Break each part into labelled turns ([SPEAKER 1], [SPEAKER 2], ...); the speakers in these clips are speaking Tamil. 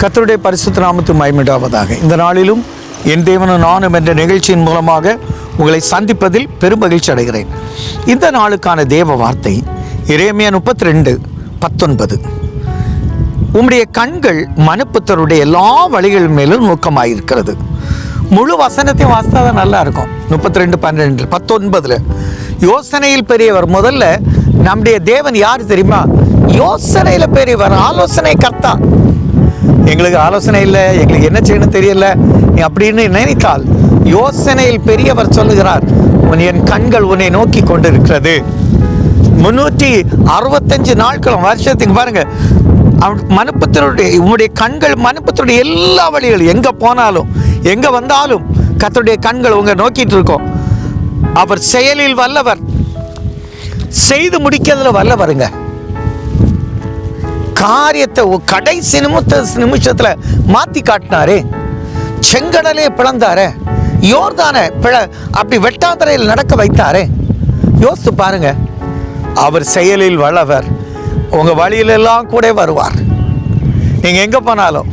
[SPEAKER 1] கத்தருடைய பரிசுத்த நாமத்து மயமிடாவதாக இந்த நாளிலும் என் தேவனும் நானும் என்ற நிகழ்ச்சியின் மூலமாக உங்களை சந்திப்பதில் பெரும் மகிழ்ச்சி அடைகிறேன். இந்த நாளுக்கான தேவ வார்த்தை இறைமையா முப்பத்தி ரெண்டு பத்தொன்பது. உம்முடைய கண்கள் மனுப்புத்தருடைய எல்லா வழிகள் மேலும் நோக்கமாயிருக்கிறது. முழு வசனத்தையும் வாசித்தா தான் நல்லா இருக்கும் முப்பத்தி ரெண்டு பன்னெண்டு பத்தொன்பதுல. யோசனையில் பெரியவர் முதல்ல நம்முடைய தேவன் யார் தெரியுமா? யோசனையில் பெரியவர் ஆலோசனை கர்த்தா. எங்களுக்கு ஆலோசனை இல்லை எங்களுக்கு என்ன செய்யணும் தெரியல. நீ அப்படின்னு நினைத்தால் யோசனையில் பெரியவர் சொல்லுகிறார் உன் என் கண்கள் உன்னை நோக்கி கொண்டிருக்கிறது. முன்னூற்றி அறுபத்தஞ்சு நாட்களும் வருஷத்துக்கு பாருங்க மனுப்பத்தினுடைய உன்னுடைய கண்கள் மனுப்பத்தினுடைய எல்லா வழிகளும் எங்க போனாலும் எங்க வந்தாலும் கத்தருடைய கண்கள் உங்க நோக்கிட்டு இருக்கோம். அவர் செயலில் வல்லவர் செய்து முடிக்கிறதுல வல்லவருங்க. காரியத்தை கடைசி நிமித்த நிமிஷத்துல மாத்தி காட்டினாரே. செங்கடலே பிளந்தாரே. யோர்தான பிழ அப்படி வெட்டாந்தரையில் நடக்க வைத்தாரே. யோசித்து பாருங்க. அவர் செயலில் வல்லவர். உங்க வழியிலெல்லாம் கூட வருவார். நீங்க எங்க போனாலும்.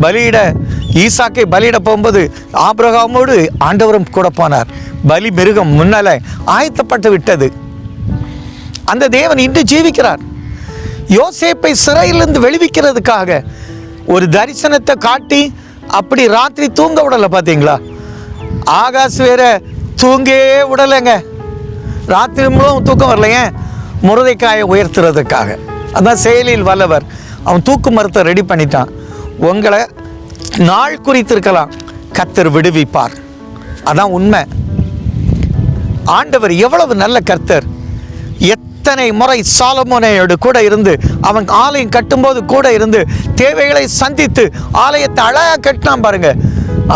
[SPEAKER 1] பலியிட ஈசாக்கை பலியிட போகும்போது ஆபிரகாமோடு ஆண்டவரும் கூட போனார். பலி மிருகம் முன்னால ஆயத்தப்பட்டு விட்டது. அந்த தேவன் இன்று ஜீவிக்கிறார். யோசேப்பை சிறையிலிருந்து வெளிவிக்கிறதுக்காக ஒரு தரிசனத்தை காட்டி அப்படி ராத்திரி தூங்க விடலை பார்த்தீங்களா? ஆகாஷ் வேற தூங்கவே விடலைங்க. ராத்திரி முழுவதும் தூக்கம் வரலைங்க. முருதைக்காயை உயர்த்துறதுக்காக. அதான் செயலில் வல்லவர். அவன் தூக்கு மரத்தை ரெடி பண்ணிட்டான். உங்களை நாள் குறித்திருக்கலாம். கத்தர் விடுவிப்பார். அதான் உண்மை. ஆண்டவர் எவ்வளவு நல்ல கர்த்தர். எத் எத்தனை முறை சாலமோனையோடு கூட இருந்து அவன் ஆலயம் கட்டும்போது கூட இருந்து தேவைகளை சந்தித்து ஆலயத்தை அழகாக கட்டினான் பாருங்க.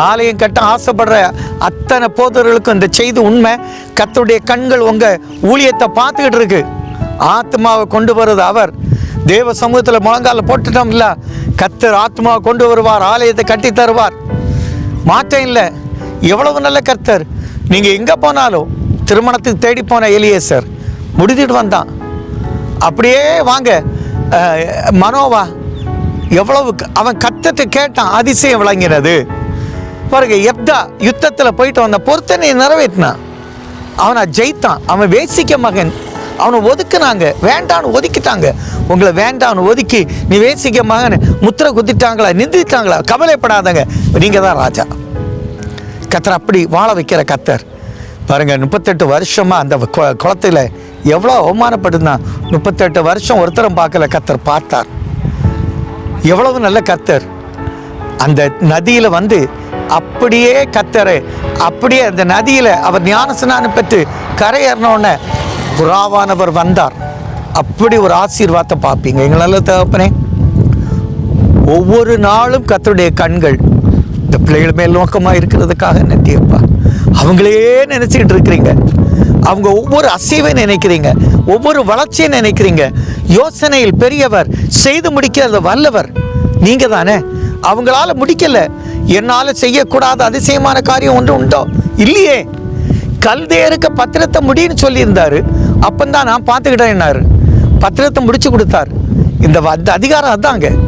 [SPEAKER 1] ஆலயம் கட்ட ஆசைப்படுற அத்தனை போதர்களுக்கும் இந்த செய்தி உண்மை. கத்துடைய கண்கள் உங்கள் ஊழியத்தை பார்த்துக்கிட்டு இருக்கு. ஆத்மாவை கொண்டு வருது அவர். தேவ சமூகத்தில் முழங்கால போட்டுட்டோம்ல. கத்தர் ஆத்மாவை கொண்டு வருவார் ஆலயத்தை கட்டி தருவார். மாற்றம் இல்லை. எவ்வளவு நல்ல கர்த்தர். நீங்கள் எங்கே போனாலும் திருமணத்துக்கு தேடி போன எலியேசர். முடிஞ்சிட்டு வந்தான். அப்படியே வாங்க. மனோவா எவ்வளவு அவன் கத்தத்தை கேட்டான் அதிசயம் விளங்கினது. பாருங்க எப்தா யுத்தத்தில் போயிட்டு வந்த பொருத்தனை நிறைவேற்றினான். அவனை ஜெயித்தான். அவன் வேசிக்க மகன். அவனை ஒதுக்குனாங்க. வேண்டான்னு ஒதுக்கிட்டாங்க. உங்களை வேண்டான்னு ஒதுக்கி நீ வேசிக்க மகன். முத்திரை குத்திட்டாங்களா நிந்திட்டாங்களா? கவலைப்படாதங்க. நீங்கள் தான் ராஜா. கத்தர் அப்படி வாழ வைக்கிற கத்தர். பாருங்க முப்பத்தெட்டு வருஷமாக அந்த கு- குளத்துல எவ்வளோ அவமானப்பட்டிருந்தான் முப்பத்தெட்டு வருஷம் ஒருத்தரம் பார்க்கல கத்தர் பார்த்தார். எவ்வளவு நல்ல கத்தர். அந்த நதியில் வந்து அப்படியே கத்தரு அப்படியே அந்த நதியில அவர் ஞானஸ்நானம் பெற்று கரையேறினோடனே புறாவானவர் வந்தார். அப்படி ஒரு ஆசீர்வாதத்தை பார்ப்பீங்க. எங்களால் தகப்பனே. ஒவ்வொரு நாளும் கத்தருடைய கண்கள் இந்த பிள்ளைகள் மேல் நோக்கமாக இருக்கிறதுக்காக நன்றியப்பா அவங்களே நினச்சிக்கிட்டு இருக்கிறீங்க. அவங்க ஒவ்வொரு அசைவை நினைக்கிறீங்க ஒவ்வொரு வளர்ச்சியை நினைக்கிறீங்க. யோசனையில் பெரியவர் செய்து முடிக்கிறத வல்லவர். நீங்க தானே அவங்களால முடிக்கல. என்னால செய்யக்கூடாத அதிசயமான காரியம் ஒன்று உண்டோ? இல்லையே. கல்தேருக்கு பத்திரத்தை முடின்னு சொல்லியிருந்தாரு. அப்பந்தான் நான் பார்த்துக்கிட்டேன்னாரு பத்திரத்தை முடிச்சு கொடுத்தார். இந்த வ- அதிகாரம் அதாங்க.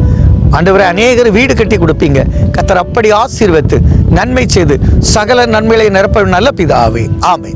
[SPEAKER 1] ஆண்டவரை அநேகர் வீடு கட்டி கொடுப்பீங்க. கத்தர் அப்படி ஆசீர்வத்து நன்மை செய்து சகல நன்மைகளை நிரப்ப நல்ல பிதாவே. ஆமை